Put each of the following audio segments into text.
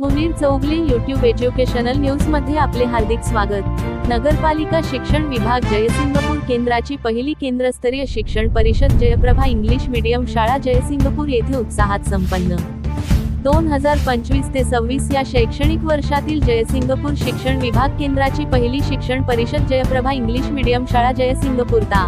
Munir Chougale YouTube educational न्यूजमध्ये आपले हार्दिक स्वागत. नगरपालिका शिक्षण विभाग जयसिंगपूर केंद्राची पहिली केंद्रस्तरीय शिक्षण परिषद जयप्रभा इंग्लिश मीडियम शाळा जयसिंगपूर येथे उत्साहात संपन्न. दोन हजार पंचवीस ते सव्वीस या शैक्षणिक वर्षातील जयसिंगपूर शिक्षण विभाग केंद्राची पहिली शिक्षण परिषद जयप्रभा इंग्लिश मीडियम शाळा जयसिंगपूर ता.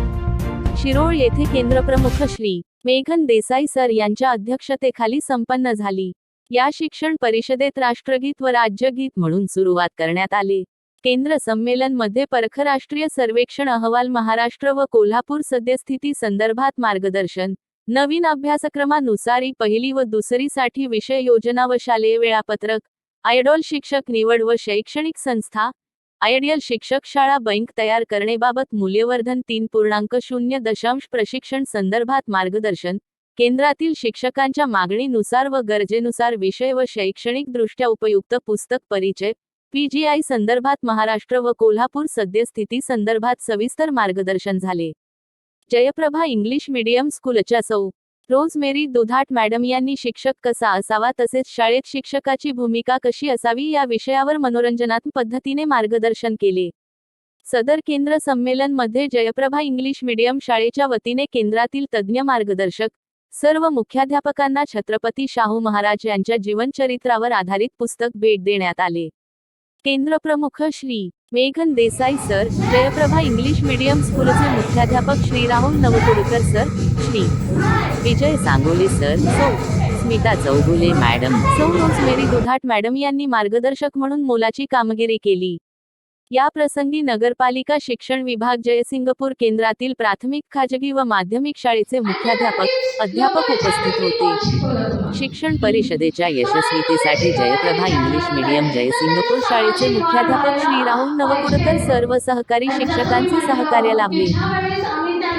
शिरोळ येथे केंद्रप्रमुख श्री. मेघन देसाई सर यांच्या अध्यक्षतेखाली संपन्न झाली. या शिक्षण परिषदेत राष्ट्रगीत व राज्यगीत म्हणून सुरुवात करण्यात आले. केंद्र संमेलनमध्ये परखराष्ट्रीय सर्वेक्षण अहवाल महाराष्ट्र व कोल्हापूर सद्यस्थिती संदर्भात मार्गदर्शन नवीन अभ्यासक्रमानुसारी पहिली व दुसरीसाठी विषय योजना व शालेय वेळापत्रक आयडॉल शिक्षक निवड व शैक्षणिक संस्था आयडियल शिक्षक शाळा बँक तयार करण्याबाबत मूल्यवर्धन तीन पूर्णांक शून्य दशांश प्रशिक्षण संदर्भात मार्गदर्शन केंद्रातील शिक्षकांच्या मागणीनुसार व गरजेनुसार विषय व शैक्षणिक दृष्ट्या उपयुक्त पुस्तक परिचय पीजीआय संदर्भात महाराष्ट्र व कोल्हापूर सद्यस्थिती संदर्भात सविस्तर मार्गदर्शन झाले. जयप्रभा इंग्लिश मीडियम स्कूलच्या सौ. रोजमेरी दुधाट मॅडम यांनी शिक्षक कसा असावा तसेच शाळेत शिक्षकाची भूमिका कशी असावी या विषयावर मनोरंजनात्मक पद्धतीने मार्गदर्शन केले. सदर केंद्र संमेलनमध्ये जयप्रभा इंग्लिश मीडियम शाळेच्या वतीने केंद्रातील तज्ज्ञ मार्गदर्शक सर्व मुख्याध्यापकांना छत्रपती शाहू महाराज यांच्या जीवनचरित्रावर आधारित पुस्तक भेट देण्यात आले. केंद्र प्रमुख Shri मेघन Desai sir Jayprabha English medium स्कूलचे मुख्याध्यापक Shri Rahul Navkudkar sir Shri Vijay Sangole sir Sau Smita Chougule madam Sau Rosemary Dudhat madam यांनी मार्गदर्शक म्हणून मोलाची कामगिरी केली. या प्रसंगी नगरपालिका शिक्षण विभाग जयसिंगपूर केंद्रातील प्राथमिक खाजगी व माध्यमिक शाळेचे मुख्याध्यापक अध्यापक उपस्थित होते. शिक्षण परिषदेच्या यशस्वीतेसाठी जयप्रभा इंग्लिश मीडियम जयसिंगपूर शाळेचे मुख्याध्यापक श्री राहुल नवकुडकर सर्व सहकारी शिक्षकांचे सहकार्य लाभले. ज्यावेळेस आम्ही त्या